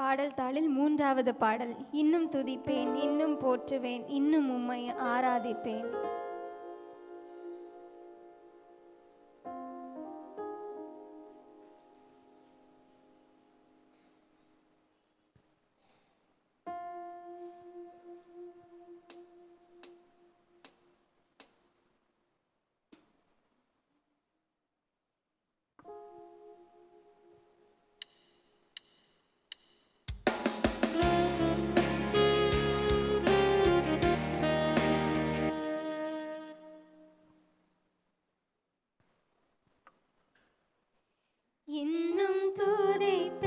பாடல் தாளில் மூன்றாவது பாடல் இன்னும் துதிப்பேன் இன்னும் போற்றுவேன் இன்னும் உம்மை ஆராதிப்பேன். இன்னும் துதைப்ப